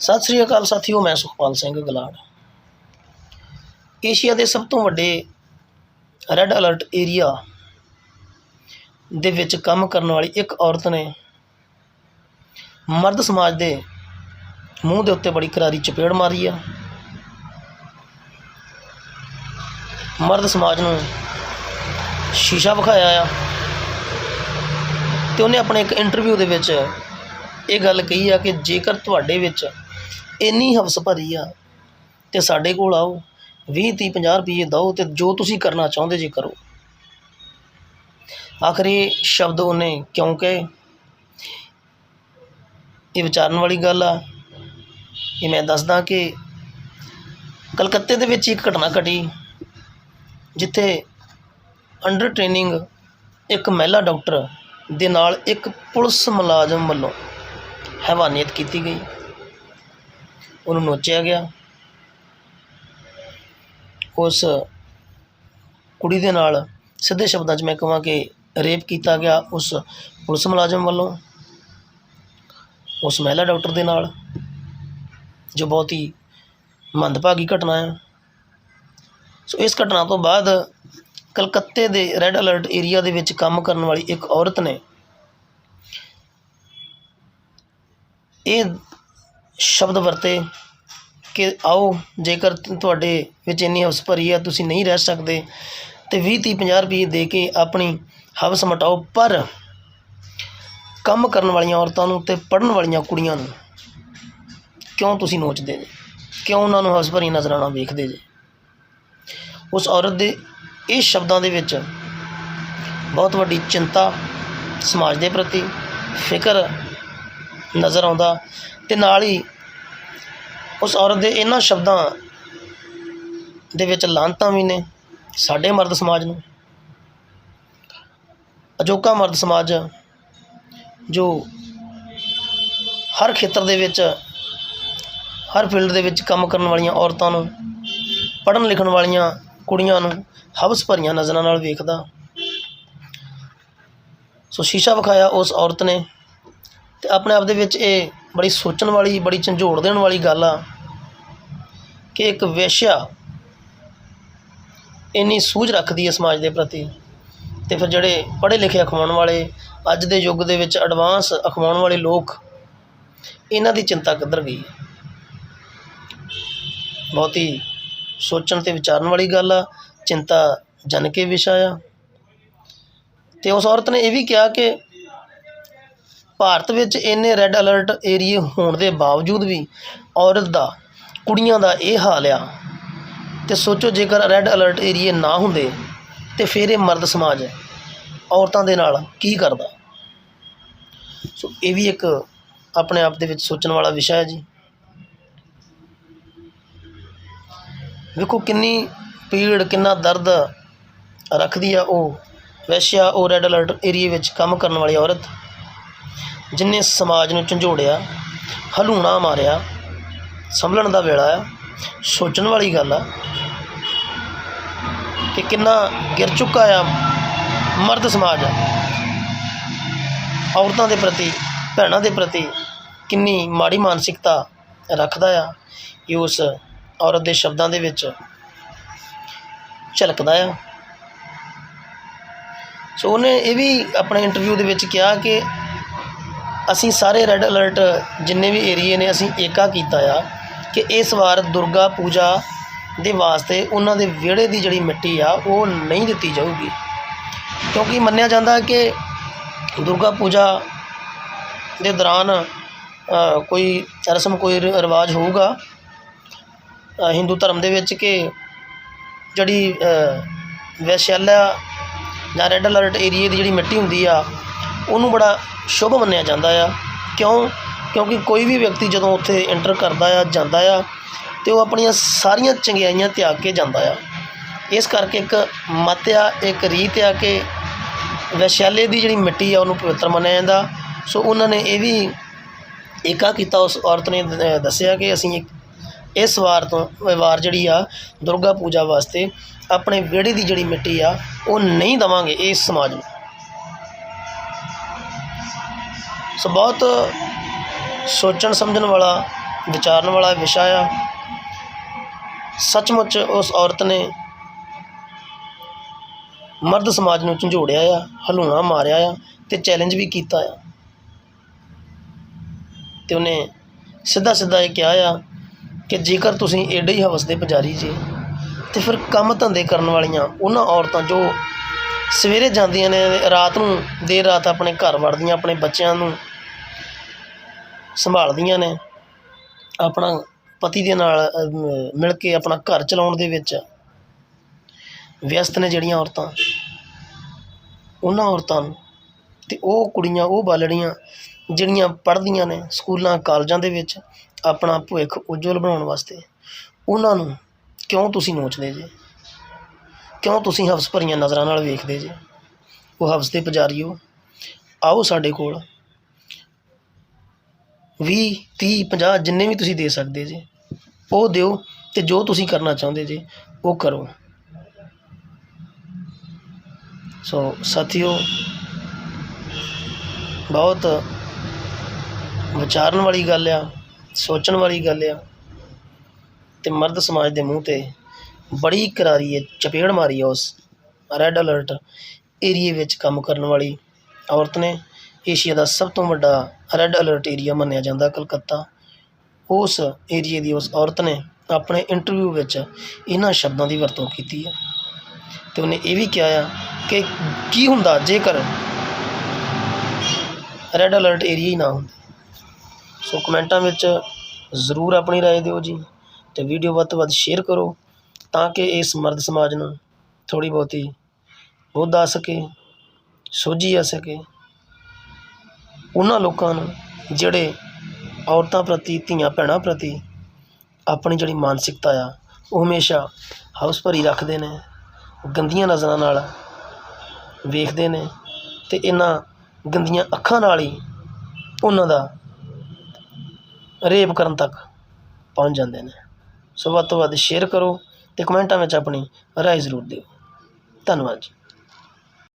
ਸਤਿ ਸ੍ਰੀ ਅਕਾਲ ਸਾਥੀਓ, ਮੈਂ ਸੁਖਪਾਲ ਸਿੰਘ ਗਲਾੜ। ਏਸ਼ੀਆ ਦੇ ਸਭ ਤੋਂ ਵੱਡੇ ਰੈੱਡ ਅਲਰਟ ਏਰੀਆ ਦੇ ਵਿੱਚ ਕੰਮ ਕਰਨ ਵਾਲੀ ਇੱਕ ਔਰਤ ਨੇ ਮਰਦ ਸਮਾਜ ਦੇ ਮੂੰਹ ਦੇ ਉੱਤੇ ਬੜੀ ਕਰਾਰੀ ਚਪੇੜ ਮਾਰੀ ਆ। ਮਰਦ ਸਮਾਜ ਨੂੰ ਸ਼ੀਸ਼ਾ ਵਿਖਾਇਆ ਆ ਤੇ ਉਹਨੇ ਆਪਣੇ ਇੱਕ ਇੰਟਰਵਿਊ ਦੇ ਵਿੱਚ ਇਹ ਗੱਲ ਕਹੀ ਆ ਕਿ ਜੇਕਰ ਤੁਹਾਡੇ ਵਿੱਚ ਇੰਨੀ ਹਵਸ ਭਰੀ ਆ ਅਤੇ ਸਾਡੇ ਕੋਲ ਆਓ, ਵੀਹ, ਤੀਹ, ਪੰਜਾਹ ਰੁਪਈਏ ਦਿਓ ਅਤੇ ਜੋ ਤੁਸੀਂ ਕਰਨਾ ਚਾਹੁੰਦੇ ਜੇ ਕਰੋ। ਆਖਰ ਇਹ ਸ਼ਬਦ ਉਹਨੇ ਕਿਉਂ ਕਹੇ? ਇਹ ਵਿਚਾਰਨ ਵਾਲੀ ਗੱਲ ਆ। ਇਹ ਮੈਂ ਦੱਸਦਾ ਕਿ ਕਲਕੱਤੇ ਦੇ ਵਿੱਚ ਇੱਕ ਘਟਨਾ ਘਟੀ ਜਿੱਥੇ ਅੰਡਰ ਟ੍ਰੇਨਿੰਗ ਇੱਕ ਮਹਿਲਾ ਡਾਕਟਰ ਦੇ ਨਾਲ ਇੱਕ ਪੁਲਿਸ ਮੁਲਾਜ਼ਮ ਵੱਲੋਂ ਹੈਵਾਨੀਅਤ ਕੀਤੀ ਗਈ। ਉਹਨੂੰ ਨੋਚਿਆ ਗਿਆ। ਉਸ ਕੁੜੀ ਦੇ ਨਾਲ ਸਿੱਧੇ ਸ਼ਬਦਾਂ 'ਚ ਮੈਂ ਕਹਾਂ ਕਿ ਰੇਪ ਕੀਤਾ ਗਿਆ ਉਸ ਪੁਲਿਸ ਮੁਲਾਜ਼ਮ ਵੱਲੋਂ, ਉਸ ਮਹਿਲਾ ਡਾਕਟਰ ਦੇ ਨਾਲ, ਜੋ ਬਹੁਤ ਹੀ ਮੰਦਭਾਗੀ ਘਟਨਾ ਹੈ। ਸੋ ਇਸ ਘਟਨਾ ਤੋਂ ਬਾਅਦ ਕਲਕੱਤੇ ਦੇ ਰੈੱਡ ਅਲਰਟ ਏਰੀਆ ਦੇ ਵਿੱਚ ਕੰਮ ਕਰਨ ਵਾਲੀ ਇੱਕ ਔਰਤ ਨੇ ਇਹ ਸ਼ਬਦ ਵਰਤੇ ਕਿ ਆਓ, ਜੇਕਰ ਤੁਹਾਡੇ ਵਿੱਚ ਇੰਨੀ ਹਵਸ ਭਰੀ ਹੈ ਤੁਸੀਂ ਨਹੀਂ ਰਹਿ ਸਕਦੇ ਅਤੇ ਵੀਹ ਤੀਹ ਪੰਜਾਹ ਰੁਪਈਏ ਦੇ ਕੇ ਆਪਣੀ ਹਵਸ ਮਟਾਓ। ਪਰ ਕੰਮ ਕਰਨ ਵਾਲੀਆਂ ਔਰਤਾਂ ਨੂੰ ਅਤੇ ਪੜ੍ਹਨ ਵਾਲੀਆਂ ਕੁੜੀਆਂ ਨੂੰ ਕਿਉਂ ਤੁਸੀਂ ਨੋਚਦੇ ਜੇ? ਕਿਉਂ ਉਹਨਾਂ ਨੂੰ ਹਵਸ ਭਰੀ ਨਜ਼ਰਾਂ ਨਾਲ ਵੇਖਦੇ ਜੇ? ਉਸ ਔਰਤ ਦੇ ਇਹ ਸ਼ਬਦਾਂ ਦੇ ਵਿੱਚ ਬਹੁਤ ਵੱਡੀ ਚਿੰਤਾ ਸਮਾਜ ਦੇ ਪ੍ਰਤੀ ਫਿਕਰ ਨਜ਼ਰ ਆਉਂਦਾ ਤੇ ਨਾਲ ਹੀ ਉਸ ਔਰਤ ਦੇ ਇਹਨਾਂ ਸ਼ਬਦਾਂ ਦੇ ਵਿੱਚ ਲਾਂਤਾਂ ਵੀ ਨੇ ਸਾਡੇ ਮਰਦ ਸਮਾਜ ਨੂੰ। ਅਜੋਕਾ ਮਰਦ ਸਮਾਜ ਜੋ ਹਰ ਖੇਤਰ ਦੇ ਵਿੱਚ, ਹਰ ਫੀਲਡ ਦੇ ਵਿੱਚ ਕੰਮ ਕਰਨ ਵਾਲੀਆਂ ਔਰਤਾਂ ਨੂੰ, ਪੜ੍ਹਨ ਲਿਖਣ ਵਾਲੀਆਂ ਕੁੜੀਆਂ ਨੂੰ ਹਵਸ ਭਰੀਆਂ ਨਜ਼ਰਾਂ ਨਾਲ ਵੇਖਦਾ। ਸੋ ਸ਼ੀਸ਼ਾ ਵਿਖਾਇਆ ਉਸ ਔਰਤ ਨੇ ਅਤੇ ਆਪਣੇ ਆਪ ਦੇ ਵਿੱਚ ਇਹ ਬੜੀ ਸੋਚਣ ਵਾਲੀ, ਬੜੀ ਝੰਜੋੜ ਦੇਣ ਵਾਲੀ ਗੱਲ ਆ ਕਿ ਇੱਕ ਵਿਸ਼ਾ ਇੰਨੀ ਸੂਝ ਰੱਖਦੀ ਹੈ ਸਮਾਜ ਦੇ ਪ੍ਰਤੀ। ਤੇ ਫਿਰ ਜਿਹੜੇ ਪੜ੍ਹੇ ਲਿਖੇ ਅਖਵਾਉਣ ਵਾਲੇ, ਅੱਜ ਦੇ ਯੁੱਗ ਦੇ ਵਿੱਚ ਐਡਵਾਂਸ ਅਖਵਾਉਣ ਵਾਲੇ ਲੋਕ, ਇਹਨਾਂ ਦੀ ਚਿੰਤਾ ਕਿੱਧਰ ਗਈ? ਬਹੁਤ ਹੀ ਸੋਚਣ ਤੇ ਵਿਚਾਰਨ ਵਾਲੀ ਗੱਲ ਆ, ਚਿੰਤਾ ਜਨ ਕੇ ਵਿਸ਼ਾ ਆ। ਤੇ ਉਸ ਔਰਤ ਨੇ ਇਹ ਵੀ ਕਿਹਾ ਕਿ ਭਾਰਤ ਵਿੱਚ ਇੰਨੇ ਰੈੱਡ ਅਲਰਟ ਏਰੀਏ ਹੋਣ ਦੇ ਬਾਵਜੂਦ ਵੀ ਔਰਤ ਦਾ, ਕੁੜੀਆਂ ਦਾ ਇਹ ਹਾਲ ਆ। ਤੇ ਸੋਚੋ ਜੇਕਰ ਰੈੱਡ ਅਲਰਟ ਏਰੀਏ ਨਾ ਹੁੰਦੇ, ਤੇ ਫਿਰ ਇਹ ਮਰਦ ਸਮਾਜ ਔਰਤਾਂ ਦੇ ਨਾਲ ਕੀ ਕਰਦਾ? ਸੋ ਇਹ ਵੀ ਇੱਕ ਆਪਣੇ ਆਪ ਦੇ ਵਿੱਚ ਸੋਚਣ ਵਾਲਾ ਵਿਸ਼ਾ ਹੈ ਜੀ। ਵੇਖੋ ਕਿੰਨੀ ਪੀੜ, ਕਿੰਨਾ ਦਰਦ ਰੱਖਦੀ ਆ ਉਹ, ਵੈਸ਼ਿਆ ਉਹ ਰੈੱਡ ਅਲਰਟ ਏਰੀਏ ਵਿੱਚ ਕੰਮ ਕਰਨ ਵਾਲੀ ਔਰਤ। ਜਿਨੇ ਸਮਾਜ ਨੂੰ ਝੰਜੋੜਿਆ, ਹਲੂਣਾ ਮਾਰਿਆ, ਸੰਭਲਣ ਦਾ ਵੇਲਾ ਆ, ਸੋਚਣ ਵਾਲੀ ਗੱਲ ਆ ਕਿ ਕਿੰਨਾ ਗਿਰ ਚੁੱਕਾ ਆ ਮਰਦ ਸਮਾਜ ਔਰਤਾਂ ਦੇ ਪ੍ਰਤੀ, ਭੈਣਾਂ ਦੇ ਪ੍ਰਤੀ ਕਿੰਨੀ ਮਾੜੀ ਮਾਨਸਿਕਤਾ ਰੱਖਦਾ ਆ, ਇਹ ਉਸ ਔਰਤ ਦੇ ਸ਼ਬਦਾਂ ਦੇ ਵਿੱਚ ਝਲਕਦਾ ਆ। ਸੋ ਉਹਨੇ ਇਹ ਵੀ ਆਪਣੇ ਇੰਟਰਵਿਊ ਦੇ ਵਿੱਚ ਕਿਹਾ ਕਿ ਅਸੀਂ ਸਾਰੇ ਰੈੱਡ ਅਲਰਟ ਜਿੰਨੇ ਵੀ ਏਰੀਏ ਨੇ ਅਸੀਂ ਏਕਾ ਕੀਤਾ ਆ ਕਿ ਇਸ ਵਾਰ ਦੁਰਗਾ ਪੂਜਾ ਦੇ ਵਾਸਤੇ ਉਹਨਾਂ ਦੇ ਵਿਹੜੇ ਦੀ ਜਿਹੜੀ ਮਿੱਟੀ ਆ ਉਹ ਨਹੀਂ ਦਿੱਤੀ ਜਾਊਗੀ। ਕਿਉਂਕਿ ਮੰਨਿਆ ਜਾਂਦਾ ਕਿ ਦੁਰਗਾ ਪੂਜਾ ਦੇ ਦੌਰਾਨ ਕੋਈ ਰਸਮ ਕੋਈ ਰਿਵਾਜ ਹੋਊਗਾ। ਹਿੰਦੂ ਧਰਮ ਦੇ ਵਿੱਚ ਕਿ ਜਿਹੜੀ ਅ, ਵੈਸ਼ਾਲਿਆ ਜਾਂ ਰੈੱਡ ਅਲਰਟ ਏਰੀਏ ਦੀ ਜਿਹੜੀ ਮਿੱਟੀ ਹੁੰਦੀ ਆ ਉਹਨੂੰ ਬੜਾ ਸ਼ੁਭ ਮੰਨਿਆ ਜਾਂਦਾ ਆ। ਕਿਉਂ? ਕਿਉਂਕਿ ਕੋਈ ਵੀ ਵਿਅਕਤੀ ਜਦੋਂ ਉੱਥੇ ਐਂਟਰ ਕਰਦਾ ਆ, ਜਾਂਦਾ ਆ, ਤੇ ਉਹ ਆਪਣੀਆਂ ਸਾਰੀਆਂ ਚੰਗਿਆਈਆਂ ਤਿਆਗ ਕੇ ਜਾਂਦਾ ਆ। ਇਸ ਕਰਕੇ ਇੱਕ ਮਤ ਆ, ਇੱਕ ਰੀਤ ਆ ਕਿ ਵੈਸ਼ਾਲੇ ਦੀ ਜਿਹੜੀ ਮਿੱਟੀ ਆ, ਉਹਨੂੰ ਪਵਿੱਤਰ ਮੰਨਿਆ ਜਾਂਦਾ। ਸੋ ਉਹਨਾਂ ਨੇ ਇਹ ਵੀ ਏਕਾ ਕੀਤਾ। ਉਸ ਔਰਤ ਨੇ ਦ- ਦੱਸਿਆ ਕਿ ਅਸੀਂ ਇਸ ਵਾਰ ਤੋਂ ਵਾਰ ਜਿਹੜੀ ਆ, ਦੁਰਗਾ ਪੂਜਾ ਵਾਸਤੇ ਆਪਣੇ ਵਿਹੜੇ ਦੀ ਜਿਹੜੀ ਮਿੱਟੀ ਆ, ਉਹ ਨਹੀਂ ਦਵਾਂਗੇ ਇਸ ਸਮਾਜ ਨੂੰ। ਸੋ ਬਹੁਤ ਸੋਚਣ, ਸਮਝਣ ਵਾਲਾ, ਵਿਚਾਰਨ ਵਾਲਾ ਵਿਸ਼ਾ ਆ। ਸੱਚਮੁੱਚ ਉਸ ਔਰਤ ਨੇ ਮਰਦ ਸਮਾਜ ਨੂੰ ਝੰਜੋੜਿਆ ਆ, ਹਲੂਣਾ ਮਾਰਿਆ ਆ ਤੇ ਚੈਲੰਜ ਵੀ ਕੀਤਾ ਆ। ਤੇ ਉਹਨੇ ਸਿੱਧਾ ਸਿੱਧਾ ਇਹ ਕਿਹਾ ਆ ਕਿ ਜੇਕਰ ਤੁਸੀਂ ਏਡੇ ਹੀ ਹਵਸ ਦੇ ਪੁਜਾਰੀ ਜੇ, ਤੇ ਫਿਰ ਕੰਮ ਧੰਦੇ ਕਰਨ ਵਾਲੀਆਂ ਉਹਨਾਂ ਔਰਤਾਂ ਜੋ ਸਵੇਰੇ ਜਾਂਦੀਆਂ ਨੇ, ਰਾਤ ਨੂੰ ਦੇਰ ਰਾਤ ਆਪਣੇ ਘਰ ਵੜਦੀਆਂ, ਆਪਣੇ ਬੱਚਿਆਂ ਨੂੰ ਸੰਭਾਲਦੀਆਂ ਨੇ, ਆਪਣਾ ਪਤੀ ਦੇ ਨਾਲ ਮਿਲ ਕੇ ਆਪਣਾ ਘਰ ਚਲਾਉਣ ਦੇ ਵਿੱਚ ਵਿਅਸਤ ਨੇ ਜਿਹੜੀਆਂ ਔਰਤਾਂ। ਉਹਨਾਂ ਔਰਤਾਂ ਨੂੰ ਤੇ ਉਹ ਕੁੜੀਆਂ, ਉਹ ਬਾਲੜੀਆਂ ਜਿਹੜੀਆਂ ਪੜ੍ਹਦੀਆਂ ਨੇ ਸਕੂਲਾਂ, ਕਾਲਜਾਂ ਦੇ ਵਿੱਚ ਆਪਣਾ ਭਵਿੱਖ ਉਜਵਲ ਬਣਾਉਣ ਵਾਸਤੇ, ਉਹਨਾਂ ਨੂੰ ਕਿਉਂ ਤੁਸੀਂ ਨੋਚਦੇ ਜੇ? ਕਿਉਂ ਤੁਸੀਂ ਹਵਸ ਭਰੀਆਂ ਨਜ਼ਰਾਂ ਨਾਲ ਵੇਖਦੇ ਜੇ? ਉਹ ਹਵਸ ਦੇ ਪੁਜਾਰੀਓ, ਆਓ ਸਾਡੇ ਕੋਲ। ਵੀਹ, ਤੀਹ, ਪੰਜਾਹ ਜਿੰਨੇ ਵੀ ਤੁਸੀਂ ਦੇ ਸਕਦੇ ਜੇ, ਉਹ ਦਿਓ ਅਤੇ ਜੋ ਤੁਸੀਂ ਕਰਨਾ ਚਾਹੁੰਦੇ ਜੇ, ਉਹ ਕਰੋ। ਸੋ ਸਾਥੀਓ, ਬਹੁਤ ਵਿਚਾਰਨ ਵਾਲੀ ਗੱਲ ਆ, ਸੋਚਣ ਵਾਲੀ ਗੱਲ ਆ ਤੇ ਮਰਦ ਸਮਾਜ ਦੇ ਮੂੰਹ ਤੇ ਬੜੀ ਕਰਾਰੀ ਹੈ, ਚਪੇੜ ਮਾਰੀ ਆ ਉਸ ਰੈੱਡ ਅਲਰਟ ਏਰੀਏ ਵਿੱਚ ਕੰਮ ਕਰਨ ਵਾਲੀ ਔਰਤ ਨੇ, ਏਸ਼ੀਆ ਦਾ ਸਭ ਤੋਂ ਵੱਡਾ ਰੈੱਡ ਅਲਰਟ ਏਰੀਆ ਮੰਨਿਆ ਜਾਂਦਾ ਕਲਕੱਤਾ ਉਸ ਏਰੀਏ ਦੀ ਉਸ ਔਰਤ ਨੇ ਆਪਣੇ ਇੰਟਰਵਿਊ ਵਿੱਚ ਇਹਨਾਂ ਸ਼ਬਦਾਂ ਦੀ ਵਰਤੋਂ ਕੀਤੀ ਹੈ ਤੇ ਉਹਨੇ ਇਹ ਵੀ ਕਿਹਾ ਆ ਕਿ ਕੀ ਹੁੰਦਾ ਜੇਕਰ ਰੈੱਡ ਅਲਰਟ ਏਰੀਆ ਹੀ ਨਾ ਹੁੰਦੇ ਸੋ ਕਮੈਂਟਾਂ ਵਿੱਚ ਜ਼ਰੂਰ ਆਪਣੀ رائے ਦਿਓ ਜੀ ਤੇ ਵੀਡੀਓ ਵੱਧ ਤੋਂ ਵੱਧ ਸ਼ੇਅਰ ਕਰੋ ਤਾਂ ਕਿ ਇਸ ਮਰਦ ਸਮਾਜ ਨੂੰ ਥੋੜੀ ਬਹੁਤੀ ਬੁੱਧ ਆ ਸਕੇ ਸੋਝੀ ਆ ਸਕੇ ਉਹਨਾਂ ਲੋਕਾਂ ਨੂੰ ਜਿਹੜੇ ਔਰਤਾਂ ਪ੍ਰਤੀ, ਧੀਆਂ ਭੈਣਾਂ ਪ੍ਰਤੀ ਆਪਣੀ ਜਿਹੜੀ ਮਾਨਸਿਕਤਾ ਆ, ਉਹ ਹਮੇਸ਼ਾ ਹਾਊਸ ਭਰੀ ਰੱਖਦੇ ਨੇ, ਗੰਦੀਆਂ ਨਜ਼ਰਾਂ ਨਾਲ ਵੇਖਦੇ ਨੇ ਅਤੇ ਇਹਨਾਂ ਗੰਦੀਆਂ ਅੱਖਾਂ ਨਾਲ ਹੀ ਉਹਨਾਂ ਦਾ ਰੇਪ ਕਰਨ ਤੱਕ ਪਹੁੰਚ ਜਾਂਦੇ ਨੇ। ਸੋ ਵੱਧ ਤੋਂ ਵੱਧ ਸ਼ੇਅਰ ਕਰੋ ਅਤੇ ਕਮੈਂਟਾਂ ਵਿੱਚ ਆਪਣੀ ਰਾਏ ਜ਼ਰੂਰ ਦਿਓ। ਧੰਨਵਾਦ ਜੀ।